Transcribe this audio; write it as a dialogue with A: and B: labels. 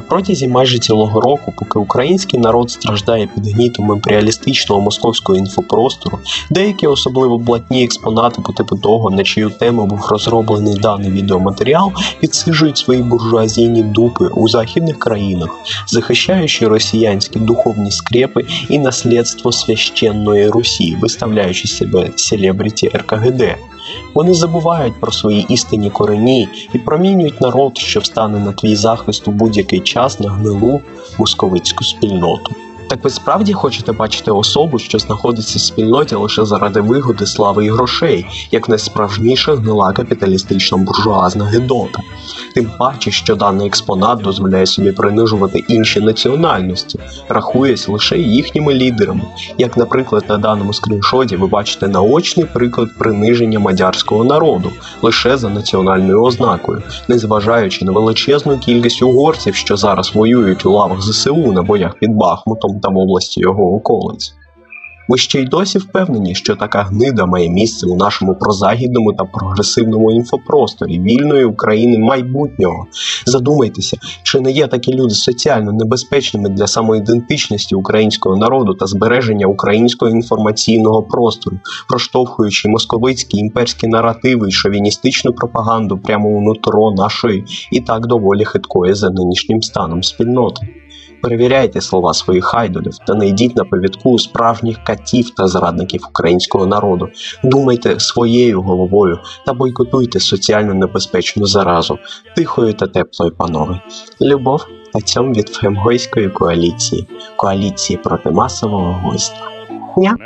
A: протязі майже цілого року, поки український народ страждає під гнітом імперіалістичного московського інфопростору, деякі особливо блатні експонати по типу того, на чию тему був розроблений даний відеоматеріал, відсиджують свої буржуазійні дупи у західних країнах, захищаючи росіянські духовні скрепи і наслідство священної Русі, виставляючи себе селебріті РКГД. Вони забувають про свої істинні корені і промінюють народ, що встане на твій захист у будь-який час на гнилу московицьку спільноту. Так ви справді хочете бачити особу, що знаходиться в спільноті лише заради вигоди, слави і грошей, як найсправжніша гнила капіталістична буржуазна гедота. Тим паче, що даний експонат дозволяє собі принижувати інші національності, рахуясь лише їхніми лідерами. Як, наприклад, на даному скріншоті ви бачите наочний приклад приниження мадярського народу лише за національною ознакою, незважаючи на величезну кількість угорців, що зараз воюють у лавах ЗСУ на боях під Бахмутом та в області його околиць. Ви ще й досі впевнені, що така гнида має місце у нашому прозахідному та прогресивному інфопросторі вільної України майбутнього. Задумайтеся, чи не є такі люди соціально небезпечними для самоідентичності українського народу та збереження українського інформаційного простору, проштовхуючи московицькі імперські наративи і шовіністичну пропаганду прямо у нутро нашої і так доволі хиткої за нинішнім станом спільноти. Перевіряйте слова своїх хайдолів та не йдіть на повідку справжніх катів та зрадників українського народу. Думайте своєю головою та бойкотуйте соціально небезпечну заразу, тихою та теплою, панове. Любов та цьом від фемгойської коаліції, коаліції проти масового гойства. Ня.